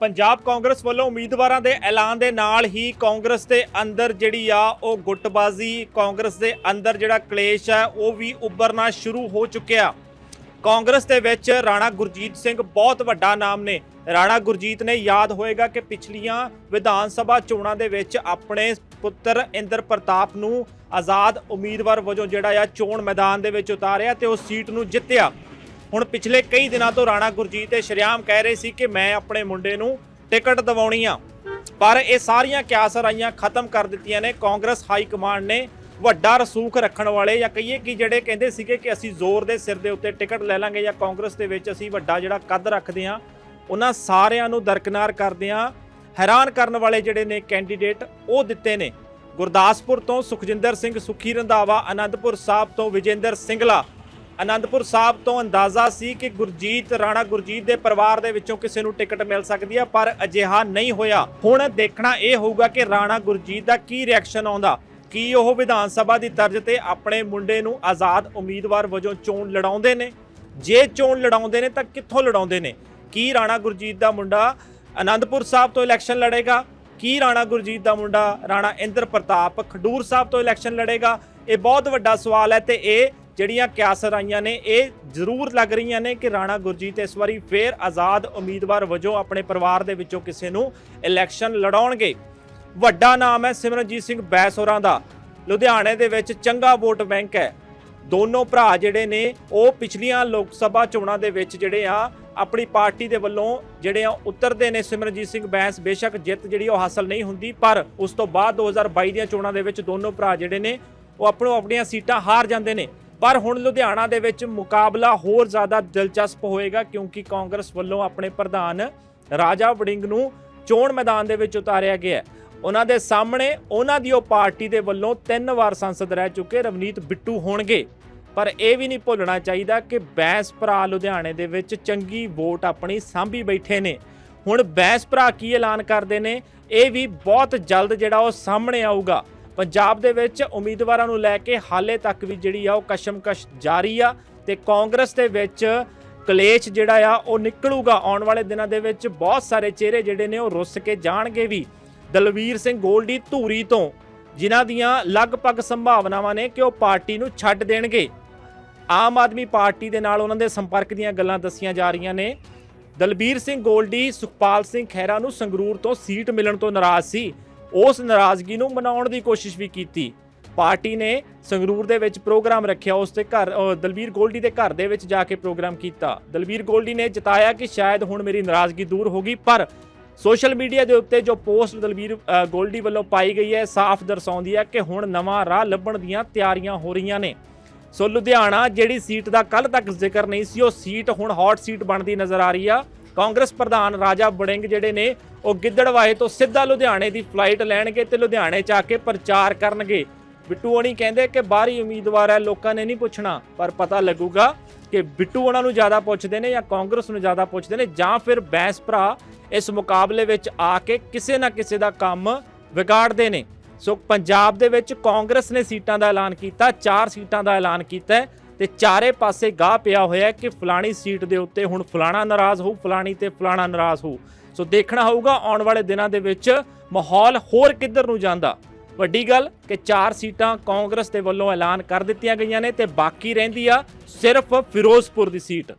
ਪੰਜਾਬ ਕਾਂਗਰਸ ਵੱਲੋਂ ਉਮੀਦਵਾਰਾਂ ਦੇ ਐਲਾਨ ਦੇ ਨਾਲ ਹੀ ਕਾਂਗਰਸ ਦੇ ਅੰਦਰ ਜਿਹੜੀ ਆ ਉਹ ਗੁੱਟਬਾਜ਼ੀ, ਕਾਂਗਰਸ ਦੇ ਅੰਦਰ ਜਿਹੜਾ ਕਲੇਸ਼ ਹੈ, ਉਹ ਵੀ ਉੱਭਰਨਾ ਸ਼ੁਰੂ ਹੋ ਚੁੱਕਿਆ। ਕਾਂਗਰਸ ਦੇ ਵਿੱਚ ਰਾਣਾ ਗੁਰਜੀਤ ਸਿੰਘ ਬਹੁਤ ਵੱਡਾ ਨਾਮ ਨੇ। ਰਾਣਾ ਗੁਰਜੀਤ ਨੇ ਯਾਦ ਹੋਏਗਾ ਕਿ ਪਿਛਲੀਆਂ ਵਿਧਾਨ ਸਭਾ ਚੋਣਾਂ ਦੇ ਵਿੱਚ ਆਪਣੇ ਪੁੱਤਰ ਇੰਦਰ ਪ੍ਰਤਾਪ ਨੂੰ ਆਜ਼ਾਦ ਉਮੀਦਵਾਰ ਵਜੋਂ ਜਿਹੜਾ ਆ ਚੋਣ ਮੈਦਾਨ ਦੇ ਵਿੱਚ ਉਤਾਰਿਆ ਤੇ ਉਹ ਸੀਟ ਨੂੰ ਜਿੱਤਿਆ। ਹੁਣ ਪਿਛਲੇ ਕਈ ਦਿਨਾਂ ਤੋਂ ਰਾਣਾ ਗੁਰਜੀਤ ਤੇ ਸ਼ਰਿਆਮ ਕਹਿ ਰਹੇ ਸੀ ਕਿ ਮੈਂ ਆਪਣੇ ਮੁੰਡੇ ਨੂੰ ਟਿਕਟ ਦਿਵਾਉਣੀ ਆ। ਪਰ ਇਹ ਸਾਰੀਆਂ ਕਿਆਸਰਾਈਆਂ ਖਤਮ ਕਰ ਦਿੱਤੀਆਂ ਨੇ। ਕਾਂਗਰਸ ਹਾਈ ਕਮਾਂਡ ਨੇ ਵੱਡਾ ਰਸੂਖ ਰੱਖਣ ਵਾਲੇ ਜਾਂ ਕਹੀਏ ਕਿ ਜਿਹੜੇ ਕਹਿੰਦੇ ਸੀਗੇ ਕਿ ਅਸੀਂ ਜ਼ੋਰ ਦੇ ਸਿਰ ਦੇ ਉੱਤੇ ਟਿਕਟ ਲੈ ਲਾਂਗੇ ਜਾਂ ਕਾਂਗਰਸ ਦੇ ਵਿੱਚ ਅਸੀਂ ਵੱਡਾ ਜਿਹੜਾ ਕੱਦ ਰੱਖਦੇ ਆ ਉਹਨਾਂ ਸਾਰਿਆਂ ਨੂੰ ਦਰਕਨਾਰ ਕਰਦੇ ਆ ਹੈਰਾਨ ਕਰਨ ਵਾਲੇ ਜਿਹੜੇ ਨੇ ਕੈਂਡੀਡੇਟ, ਉਹ ਦਿੱਤੇ ਨੇ। ਗੁਰਦਾਸਪੁਰ ਤੋਂ ਸੁਖਜਿੰਦਰ ਸਿੰਘ, ਸੁਖੀ ਰੰਧਾਵਾ, ਅਨੰਦਪੁਰ ਸਾਹਿਬ ਤੋਂ ਵਿਜੇਂਦਰ ਸਿੰਗਲਾ ਅਨੰਦਪੁਰ ਸਾਹਿਬ ਤੋਂ ਅੰਦਾਜ਼ਾ ਸੀ ਕਿ ਗੁਰਜੀਤ, ਰਾਣਾ ਗੁਰਜੀਤ ਦੇ ਪਰਿਵਾਰ ਦੇ ਵਿੱਚੋਂ ਕਿਸੇ ਨੂੰ ਟਿਕਟ ਮਿਲ ਸਕਦੀ ਹੈ ਪਰ ਅਜਿਹਾ ਨਹੀਂ ਹੋਇਆ। ਹੁਣ ਦੇਖਣਾ ਇਹ ਹੋਊਗਾ ਕਿ ਰਾਣਾ ਗੁਰਜੀਤ ਦਾ ਕੀ ਰਿਐਕਸ਼ਨ ਆਉਂਦਾ। ਕੀ ਉਹ ਵਿਧਾਨ ਸਭਾ ਦੀ ਤਰਜ਼ ਤੇ ਆਪਣੇ ਮੁੰਡੇ ਨੂੰ ਆਜ਼ਾਦ ਉਮੀਦਵਾਰ ਵਜੋਂ ਚੋਣ ਲੜਾਉਂਦੇ ਨੇ? ਜੇ ਚੋਣ ਲੜਾਉਂਦੇ ਨੇ ਤਾਂ ਕਿੱਥੋਂ ਲੜਾਉਂਦੇ ਨੇ? ਕੀ ਰਾਣਾ ਗੁਰਜੀਤ ਦਾ ਮੁੰਡਾ ਅਨੰਦਪੁਰ ਸਾਹਿਬ ਤੋਂ ਇਲੈਕਸ਼ਨ ਲੜੇਗਾ? ਕੀ ਰਾਣਾ ਗੁਰਜੀਤ ਦਾ ਮੁੰਡਾ ਰਾਣਾ ਇੰਦਰ ਪ੍ਰਤਾਪ ਖਡੂਰ ਸਾਹਿਬ ਤੋਂ ਇਲੈਕਸ਼ਨ ਲੜੇਗਾ? ਇਹ ਬਹੁਤ ਵੱਡਾ ਸਵਾਲ ਹੈ ਤੇ ਇਹ ਜਿਹੜੀਆਂ ਕਿਆਸਰ ਆਈਆਂ ਨੇ, ਇਹ ਜ਼ਰੂਰ ਲੱਗ ਰਹੀਆਂ ਨੇ ਕਿ ਰਾਣਾ ਗੁਰਜੀਤ ਇਸ ਵਾਰੀ ਫੇਰ ਆਜ਼ਾਦ ਉਮੀਦਵਾਰ ਵਜੋਂ ਆਪਣੇ ਪਰਿਵਾਰ ਦੇ ਵਿੱਚੋਂ ਕਿਸੇ ਨੂੰ ਇਲੈਕਸ਼ਨ ਲੜਾਉਣਗੇ। ਵੱਡਾ ਨਾਮ ਹੈ ਸਿਮਰਨਜੀਤ ਸਿੰਘ ਬੈਸ ਹੋਰਾਂ ਦਾ। ਲੁਧਿਆਣੇ ਦੇ ਵਿੱਚ ਚੰਗਾ ਵੋਟ ਬੈਂਕ ਹੈ। ਦੋਨੋਂ ਭਰਾ ਜਿਹੜੇ ਨੇ, ਉਹ ਪਿਛਲੀਆਂ ਲੋਕ ਸਭਾ ਚੋਣਾਂ ਦੇ ਵਿੱਚ ਜਿਹੜੇ ਆ, ਆਪਣੀ ਪਾਰਟੀ ਦੇ ਵੱਲੋਂ ਜਿਹੜੇ ਆ, ਉਤਰਦੇ ਨੇ ਸਿਮਰਨਜੀਤ ਸਿੰਘ ਬੈਂਸ। ਬੇਸ਼ੱਕ ਜਿੱਤ ਜਿਹੜੀ ਉਹ ਹਾਸਲ ਨਹੀਂ ਹੁੰਦੀ, ਪਰ ਉਸ ਤੋਂ ਬਾਅਦ 2022 ਦੀਆਂ ਚੋਣਾਂ ਦੇ ਵਿੱਚ ਦੋਨੋਂ ਭਰਾ ਜਿਹੜੇ ਨੇ, ਉਹ ਆਪਣੋ ਆਪਣੀਆਂ ਸੀਟਾਂ ਹਾਰ ਜਾਂਦੇ ਨੇ। ਪਰ ਹੁਣ ਲੁਧਿਆਣਾ ਦੇ ਵਿੱਚ ਮੁਕਾਬਲਾ ਹੋਰ ਜ਼ਿਆਦਾ ਦਿਲਚਸਪ ਹੋਏਗਾ ਕਿਉਂਕਿ ਕਾਂਗਰਸ ਵੱਲੋਂ ਆਪਣੇ ਪ੍ਰਧਾਨ ਰਾਜਾ ਵੜਿੰਗ ਨੂੰ ਚੋਣ ਮੈਦਾਨ ਦੇ ਵਿੱਚ ਉਤਾਰਿਆ ਗਿਆ ਉਹਨਾਂ ਦੇ ਸਾਹਮਣੇ ਉਹਨਾਂ ਦੀ ਉਹ ਪਾਰਟੀ ਦੇ ਵੱਲੋਂ ਤਿੰਨ ਵਾਰ ਸੰਸਦ ਰਹਿ ਚੁੱਕੇ, ਰਵਨੀਤ ਬਿੱਟੂ ਹੋਣਗੇ। ਪਰ ਇਹ ਵੀ ਨਹੀਂ ਭੁੱਲਣਾ ਚਾਹੀਦਾ ਕਿ ਬੈਂਸ ਭਰਾ ਲੁਧਿਆਣੇ ਦੇ ਵਿੱਚ ਚੰਗੀ ਵੋਟ ਆਪਣੀ ਸਾਂਭੀ ਬੈਠੇ ਨੇ। ਹੁਣ ਬੈਂਸ ਭਰਾ ਕੀ ਐਲਾਨ ਕਰਦੇ ਨੇ? ਇਹ ਵੀ ਬਹੁਤ ਜਲਦ ਜਿਹੜਾ ਉਹ ਸਾਹਮਣੇ ਆਊਗਾ। ਪੰਜਾਬ ਦੇ ਵਿੱਚ ਉਮੀਦਵਾਰਾਂ ਨੂੰ ਲੈ ਕੇ ਹਾਲੇ ਤੱਕ ਵੀ ਜਿਹੜੀ ਆ ਉਹ ਕਸ਼ਮਕਸ਼ ਜਾਰੀ ਆ ਤੇ ਕਾਂਗਰਸ ਦੇ ਵਿੱਚ ਕਲੇਸ਼ ਜਿਹੜਾ ਆ ਉਹ ਨਿਕਲੂਗਾ। ਆਉਣ ਵਾਲੇ ਦਿਨਾਂ ਦੇ ਵਿੱਚ ਬਹੁਤ ਸਾਰੇ ਚਿਹਰੇ ਜਿਹੜੇ ਨੇ ਉਹ ਰੁੱਸ ਕੇ ਜਾਣਗੇ ਵੀ ਦਲਵੀਰ ਸਿੰਘ ਗੋਲਡੀ ਧੂਰੀ ਤੋਂ ਜਿਨ੍ਹਾਂ ਦੀਆਂ ਲਗਭਗ ਸੰਭਾਵਨਾਵਾਂ ਨੇ ਕਿ ਉਹ ਪਾਰਟੀ ਨੂੰ ਛੱਡ ਦੇਣਗੇ। ਆਮ ਆਦਮੀ ਪਾਰਟੀ ਦੇ ਨਾਲ ਉਹਨਾਂ ਦੇ ਸੰਪਰਕ ਦੀਆਂ ਗੱਲਾਂ ਦੱਸੀਆਂ ਜਾ ਰਹੀਆਂ ਨੇ। ਦਲਬੀਰ ਸਿੰਘ ਗੋਲਡੀ, ਸੁਖਪਾਲ ਸਿੰਘ ਖਹਿਰਾ ਨੂੰ ਸੰਗਰੂਰ ਤੋਂ ਸੀਟ ਮਿਲਣ ਤੋਂ ਨਾਰਾਜ਼ ਸੀ। ਉਸ ਨਾਰਾਜ਼ਗੀ ਨੂੰ ਮਨਾਉਣ ਦੀ ਕੋਸ਼ਿਸ਼ ਵੀ ਕੀਤੀ। ਪਾਰਟੀ ਨੇ ਸੰਗਰੂਰ ਦੇ ਵਿੱਚ ਪ੍ਰੋਗਰਾਮ ਰੱਖਿਆ, ਉਸ ਦੇ ਘਰ ਦਲਬੀਰ ਗੋਲਡੀ ਦੇ ਘਰ ਦੇ ਵਿੱਚ ਜਾ ਕੇ ਪ੍ਰੋਗਰਾਮ ਕੀਤਾ। ਦਲਬੀਰ ਗੋਲਡੀ ਨੇ ਜਤਾਇਆ ਕਿ ਸ਼ਾਇਦ ਹੁਣ ਮੇਰੀ ਨਾਰਾਜ਼ਗੀ ਦੂਰ ਹੋ ਗਈ, ਪਰ ਸੋਸ਼ਲ ਮੀਡੀਆ ਦੇ ਉੱਤੇ ਜੋ ਪੋਸਟ ਦਲਬੀਰ ਗੋਲਡੀ ਵੱਲੋਂ ਪਾਈ ਗਈ ਹੈ, ਸਾਫ਼ ਦਰਸਾਉਂਦੀ ਹੈ ਕਿ ਹੁਣ ਨਵਾਂ ਰਾਹ ਲੱਭਣ ਦੀਆਂ ਤਿਆਰੀਆਂ ਹੋ ਰਹੀਆਂ ਨੇ। ਸੋ ਲੁਧਿਆਣਾ, ਜਿਹੜੀ ਸੀਟ ਦਾ ਕੱਲ ਤੱਕ ਜ਼ਿਕਰ ਨਹੀਂ ਸੀ, ਉਹ ਸੀਟ ਹੁਣ ਹੌਟ ਸੀਟ ਬਣਦੀ ਨਜ਼ਰ ਆ ਰਹੀ ਆ। ਕਾਂਗਰਸ ਪ੍ਰਧਾਨ ਰਾਜਾ ਵੜਿੰਗ ਜਿਹੜੇ ਨੇ, ਉਹ ਗਿੱਦੜਵਾਏ ਤੋਂ ਸਿੱਧਾ ਲੁਧਿਆਣੇ ਦੀ ਫਲਾਈਟ ਲੈਣਗੇ ਤੇ ਲੁਧਿਆਣੇ ਚ ਆ ਕੇ ਪ੍ਰਚਾਰ ਕਰਨਗੇ। ਬਿੱਟੂ ਹੋਣੀ ਕਹਿੰਦੇ ਕਿ ਬਾਹਰੀ ਉਮੀਦਵਾਰ ਹੈ, ਲੋਕਾਂ ਨੇ ਨਹੀਂ ਪੁੱਛਣਾ, ਪਰ ਪਤਾ ਲੱਗੂਗਾ ਕਿ ਬਿੱਟੂ ਉਹਨਾਂ ਨੂੰ ਜ਼ਿਆਦਾ ਪੁੱਛਦੇ ਨੇ ਜਾਂ ਕਾਂਗਰਸ ਨੂੰ ਜ਼ਿਆਦਾ ਪੁੱਛਦੇ ਨੇ ਜਾਂ ਫਿਰ ਬੈਂਸ ਭਰਾ ਇਸ ਮੁਕਾਬਲੇ ਵਿੱਚ ਆ ਕੇ ਕਿਸੇ ਨਾ ਕਿਸੇ ਦਾ ਕੰਮ ਵਿਗਾੜਦੇ ਨੇ। ਸੋ ਪੰਜਾਬ ਦੇ ਵਿੱਚ ਕਾਂਗਰਸ ਨੇ ਸੀਟਾਂ ਦਾ ਐਲਾਨ ਕੀਤਾ, ਚਾਰ ਸੀਟਾਂ ਦਾ ਐਲਾਨ ਕੀਤਾ ਤੇ ਚਾਰੇ ਪਾਸੇ ਗਾਹ ਪਿਆ ਹੋਇਆ ਕਿ ਫਲਾਣੀ ਸੀਟ ਦੇ ਉੱਤੇ ਹੁਣ ਫਲਾਣਾ ਨਾਰਾਜ਼ ਹੋਊ, ਫਲਾਣੀ ਤੇ ਫਲਾਣਾ ਨਾਰਾਜ਼ ਹੋਊ। ਸੋ ਦੇਖਣਾ ਹੋਊਗਾ, ਆਉਣ ਵਾਲੇ ਦਿਨਾਂ ਦੇ ਵਿੱਚ ਮਾਹੌਲ ਹੋਰ ਕਿੱਧਰ ਨੂੰ ਜਾਂਦਾ। ਵੱਡੀ ਗੱਲ ਕਿ ਚਾਰ ਸੀਟਾਂ ਕਾਂਗਰਸ ਦੇ ਵੱਲੋਂ ਐਲਾਨ ਕਰ ਦਿੱਤੀਆਂ ਗਈਆਂ ਨੇ ਤੇ ਬਾਕੀ ਰਹਿੰਦੀ ਆ ਸਿਰਫ ਫਿਰੋਜ਼ਪੁਰ ਦੀ ਸੀਟ।